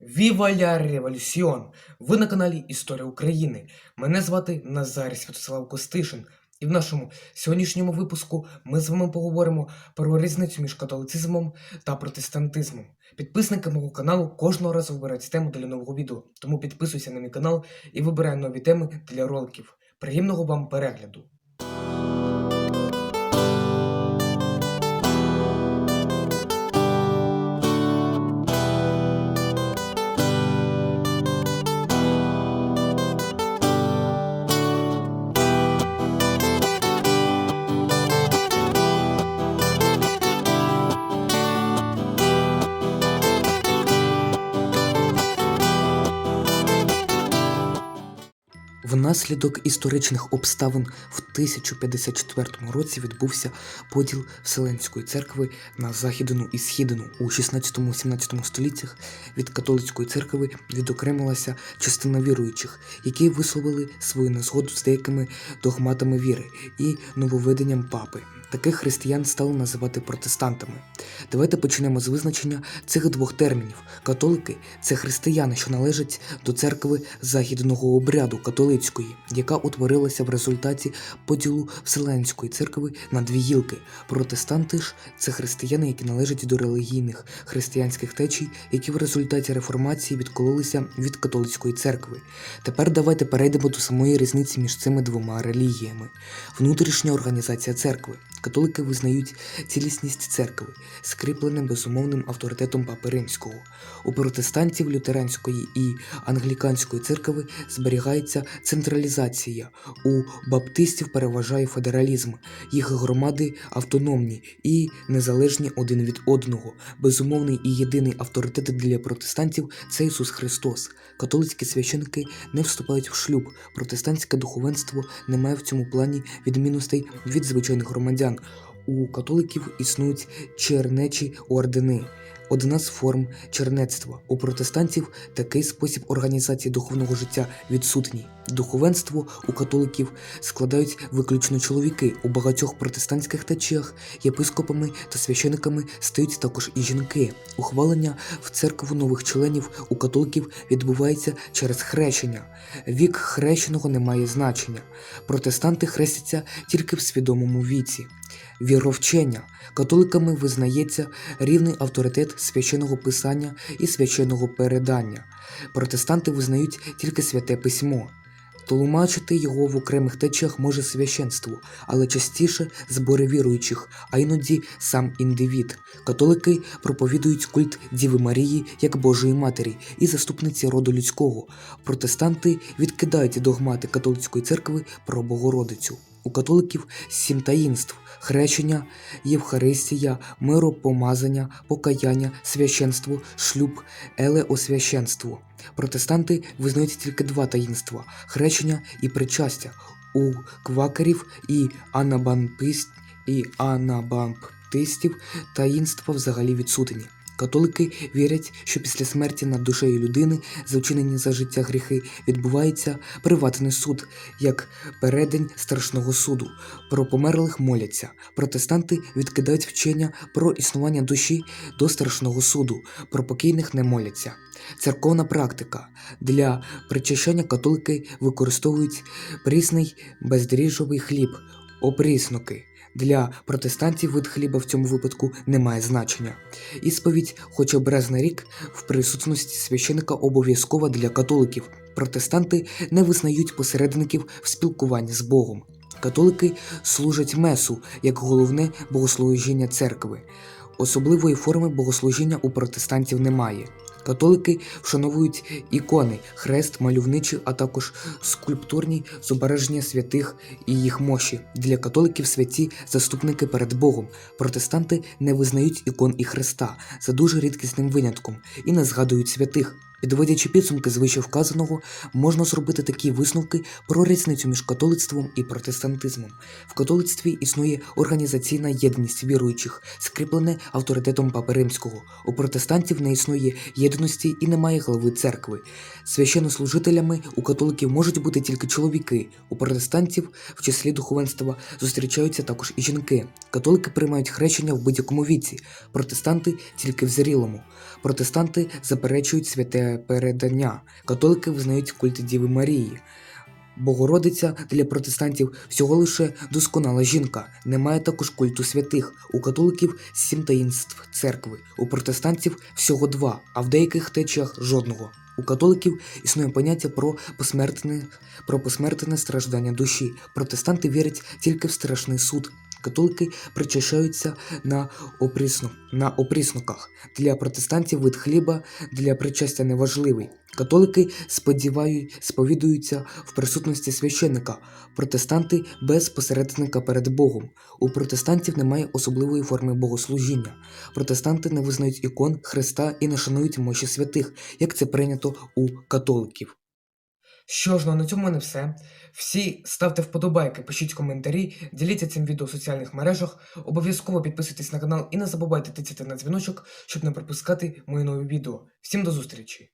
Віва ля революціон! Ви на каналі Історія України. Мене звати Назар Святослав Костишин. І в нашому сьогоднішньому випуску ми з вами поговоримо про різницю між католицизмом та протестантизмом. Підписники мого каналу кожного разу вибирають тему для нового відео, тому підписуйся на мій канал і вибирай нові теми для роликів. Приємного вам перегляду! Внаслідок історичних обставин в 1054 році відбувся поділ Вселенської церкви на Західну і Східну. У 16-17 століттях від католицької церкви відокремилася частина віруючих, які висловили свою незгоду з деякими догматами віри і нововведенням папи. Таких християн стали називати протестантами. Давайте почнемо з визначення цих двох термінів. Католики це християни, що належать до церкви західного обряду католицької, яка утворилася в результаті поділу Вселенської церкви на дві гілки. Протестанти ж це християни, які належать до релігійних християнських течій, які в результаті реформації відкололися від католицької церкви. Тепер давайте перейдемо до самої різниці між цими двома релігіями. Внутрішня організація церкви. Католики визнають цілісність церкви, скріплене безумовним авторитетом Папи Римського. У протестантів лютеранської і англіканської церкви зберігається централізація. У баптистів переважає федералізм. Їх громади автономні і незалежні один від одного. Безумовний і єдиний авторитет для протестантів це Ісус Христос. Католицькі священики не вступають в шлюб. Протестантське духовенство не має в цьому плані відмінностей від звичайних громадян. У католиків існують чернечі ордени. Одна з форм чернецтва. У протестантів такий спосіб організації духовного життя відсутній. Духовенство у католиків складають виключно чоловіки. У багатьох протестантських течіях єпископами та священиками стають також і жінки. Ухвалення в церкву нових членів у католиків відбувається через хрещення. Вік хрещеного не має значення. Протестанти хрестяться тільки в свідомому віці. Віровчення католиками визнається рівний авторитет священного писання і священного передання. Протестанти визнають тільки святе письмо. Тлумачити його в окремих течіях може священство, але частіше збори віруючих, а іноді сам індивід. Католики проповідують культ Діви Марії як Божої Матері і заступниці роду людського. Протестанти відкидають догмати католицької церкви про Богородицю. У католиків сім таїнств хрещення, Євхаристія, миропомазання, покаяння, священство, шлюб, елеосвященство. Протестанти визнають тільки два таїнства хрещення і причастя. У квакерів і анабампист, і анабамптистів таїнства взагалі відсутні. Католики вірять, що після смерті над душею людини, за вчинені за життя гріхи, відбувається приватний суд, як передень страшного суду. Про померлих моляться. Протестанти відкидають вчення про існування душі до страшного суду, про покійних не моляться. Церковна практика для причащання католики використовують прісний бездріжджовий хліб, опріснуки. Для протестантів вид хліба в цьому випадку не має значення. Ісповідь, хоча б раз на рік, в присутності священика обов'язкова для католиків. Протестанти не визнають посередників в спілкуванні з Богом. Католики служать месу як головне богослужіння церкви. Особливої форми богослужіння у протестантів немає. Католики вшановують ікони, хрест, мальовничі, а також скульптурні зображення святих і їх мощі. Для католиків святі заступники перед Богом. Протестанти не визнають ікон і хреста за дуже рідкісним винятком і не згадують святих. Підводячи підсумки з вище можна зробити такі висновки про різницю між католицтвом і протестантизмом. В католицтві існує організаційна єдність віруючих, скріплене авторитетом Папи Римського. У протестантів не існує єдності і немає глави церкви. Священнослужителями у католиків можуть бути тільки чоловіки. У протестантів в числі духовенства зустрічаються також і жінки. Католики приймають хрещення в будь-якому віці, протестанти тільки в зрілому. Протестанти заперечують святе передання. Католики визнають культ Діви Марії. Богородиця для протестантів всього лише досконала жінка. Немає також культу святих. У католиків сім таїнств церкви, у протестантів всього два, а в деяких течіях жодного. У католиків існує поняття про посмертне, про посмертне страждання душі. Протестанти вірять тільки в страшний суд. Католики причащаються на, опрісно, на опрісноках. Для протестантів вид хліба для причастя неважливий. Католики сподівають, сповідуються в присутності священника, протестанти без посередника перед Богом. У протестантів немає особливої форми богослужіння. Протестанти не визнають ікон Христа і не шанують мощі святих, як це прийнято у католиків. Що ж, ну на цьому мене все. Всі ставте вподобайки, пишіть коментарі, діліться цим відео в соціальних мережах, обов'язково підписуйтесь на канал і не забувайте тицяти на дзвіночок, щоб не пропускати мої нові відео. Всім до зустрічі!